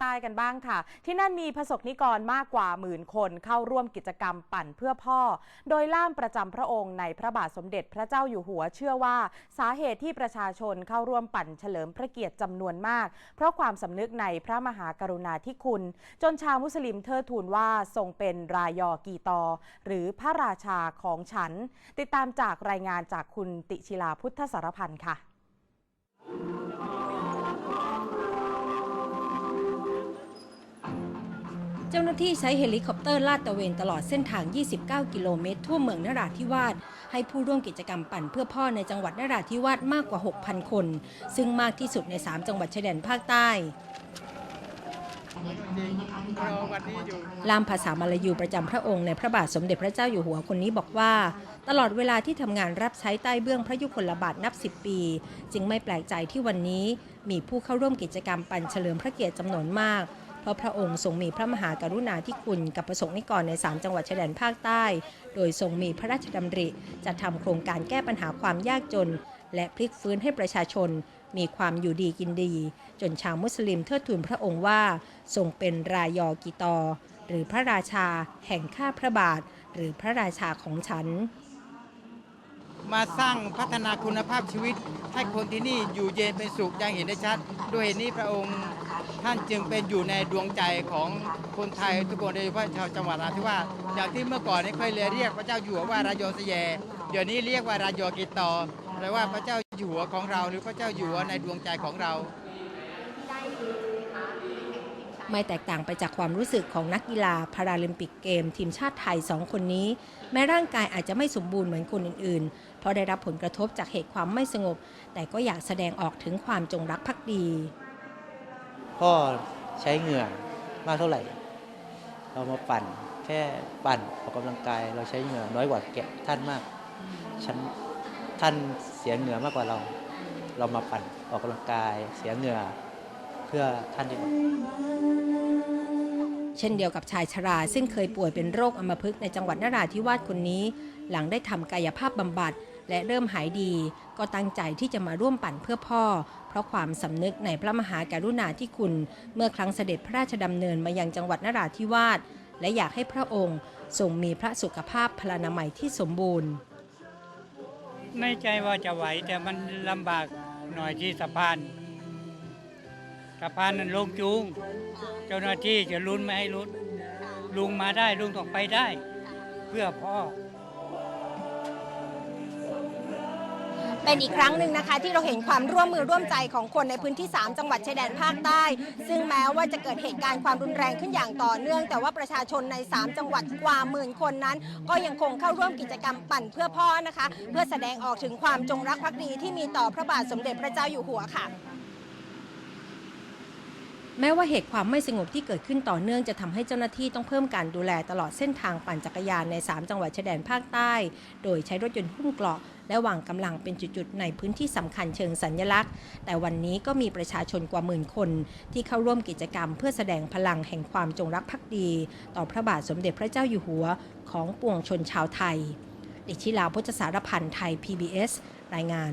ใต้กันบ้างค่ะ ที่นั่นมีประสบนิกรมากกว่าหมื่นคนเข้าร่วมกิจกรรมปั่นเพื่อพ่อ โดยล่ามประจำพระองค์ในพระบาทสมเด็จพระเจ้าอยู่หัวเชื่อว่า สาเหตุที่ประชาชนเข้าร่วมปั่นเฉลิมพระเกียรติจำนวนมาก เพราะความสำนึกในพระมหากรุณาธิคุณ จนชาวมุสลิมเทิดทูนว่าทรงเป็นรายอกีตอ หรือพระราชาของฉัน ติดตามจากรายงานจากคุณติชิลาพุทธสารพันธ์ค่ะ เจ้าหน้าที่ใช้เฮลิคอปเตอร์ลาดตระเวนตลอดเส้นทาง 29 กิโลเมตร ทั่วเมืองนราธิวาส ให้ผู้ร่วมกิจกรรมปั่นเพื่อพ่อในจังหวัดนราธิวาสมากกว่า 6,000 คน ซึ่งมากที่สุดใน 3 จังหวัดชายแดนภาคใต้ล่ามภาษามาลายูประจำพระองค์ในพระบาทสมเด็จพระเจ้าอยู่หัวคนนี้บอกว่า ตลอดเวลาที่ทำงานรับใช้ใต้เบื้องพระยุคลบาทนับ10ปี จึงไม่แปลกใจที่วันนี้มีผู้เข้าร่วมกิจกรรมปั่นเฉลิมพระเกียรติจำนวนมาก เพราะพระองค์ทรงมีพระมหากรุณาธิคุณกับประสงค์นิกรใน 3 จังหวัดชายแดนภาคใต้ โดยทรงมีพระราชดำริ จะทำโครงการแก้ปัญหาความยากจน และพลิกฟื้นให้ประชาชน มีความอยู่ดีกินดี จนชาวมุสลิมเทิดทูนพระองค์ว่า ทรงเป็นรายอกิตอ หรือพระราชา แห่งข้าพระบาท หรือพระราชาของฉันมาสร้างพัฒนาคุณภาพชีวิต ให้คนที่นี่อยู่เย็นเป็นสุขอย่างเห็นได้ชัด ด้วยเหตุนี้พระองค์ ท่านจึงเป็นอยู่ในดวงใจของคนไทยทุกคนโดยเฉพาะชาวจังหวัดนราธิวาสอย่างที่เมื่อก่อนนี้เคยเรียกพระเจ้าอยู่หัวว่ารายอสแยเดี๋ยวนี้เรียกว่ารายกิตอแปลว่าพระเจ้าอยู่หัวของเราหรือพระเจ้าอยู่หัวในดวงใจของเรา ไม่แตกต่างไปจากความรู้สึกของนักกีฬาพาราลิมปิกเกม ทีมชาติไทยสองคนนี้ แม้ร่างกายอาจจะไม่สมบูรณ์เหมือนคนอื่นๆ เพราะได้รับผลกระทบจากเหตุความไม่สงบ แต่ก็อยากแสดงออกถึงความจงรักภักดี พ่อใช้เหงื่อมากเท่าไหร่ เรามาปั่นแค่ปั่นออกกำลังกาย เราใช้เหงื่อน้อยกว่าแกะท่านมากฉันท่านเสียเหงื่อมากกว่าเรา เรามาปั่นออกกำลังกาย เสียเหงื่อเพื่อท่านดีกว่าเช่นเดียวกับชายชราซึ่งเคยป่วยเป็นโรคอัมพฤกษ์ในจังหวัดนราธิวาสคนนี้ หลังได้ทำกายภาพบำบัด และเริ่มหายดี ก็ตั้งใจที่จะมาร่วมปั่นเพื่อพ่อ เพราะความสำนึกในพระมหากรุณาธิคุณ เมื่อครั้งเสด็จพระราชดำเนินมายังจังหวัดนราธิวาสและอยากให้พระองค์ทรงมีพระสุขภาพพลานามัยที่สมบูรณ์ไม่ใจว่าจะไหวแต่มันลำบากหน่อยที่สะพานสะพานนั้นลงจูง เจ้าหน้าที่จะลุ้นไม่ให้ลุ้นลุงมาได้ลุงต้องไปได้ เพื่อพ่อ เป็นอีกครั้งหนึ่งนะคะ ที่เราเห็นความร่วมมือร่วมใจของคนในพื้นที่ 3 จังหวัดชายแดนภาคใต้ ซึ่งแม้ว่าจะเกิดเหตุการณ์ความรุนแรงขึ้นอย่างต่อเนื่อง แต่ว่าประชาชนใน 3 จังหวัดกว่าหมื่นคนนั้น ก็ยังคงเข้าร่วมกิจกรรมปั่นเพื่อพ่อนะคะ เพื่อแสดงออกถึงความจงรักภักดีที่มีต่อพระบาทสมเด็จพระเจ้าอยู่หัวค่ะ แม้ว่าเหตุความไม่สงบที่เกิดขึ้นต่อเนื่องจะทำให้เจ้าหน้าที่ต้องเพิ่มการดูแลตลอดเส้นทางปั่นจักรยานใน 3 จังหวัดชายแดนภาคใต้ โดยใช้รถยนต์หุ้มเกราะและวางกำลังเป็นจุดๆในพื้นที่สำคัญเชิงสัญญลักษณ์ แต่วันนี้ก็มีประชาชนกว่าหมื่นคน ที่เข้าร่วมกิจกรรม เพื่อแสดงพลังแห่งความจงรักภักดี ต่อพระบาทสมเด็จพระเจ้าอยู่หัว ของปวงชนชาวไทย ดิชิลาพุทธสารพันธ์ไทย PBS รายงาน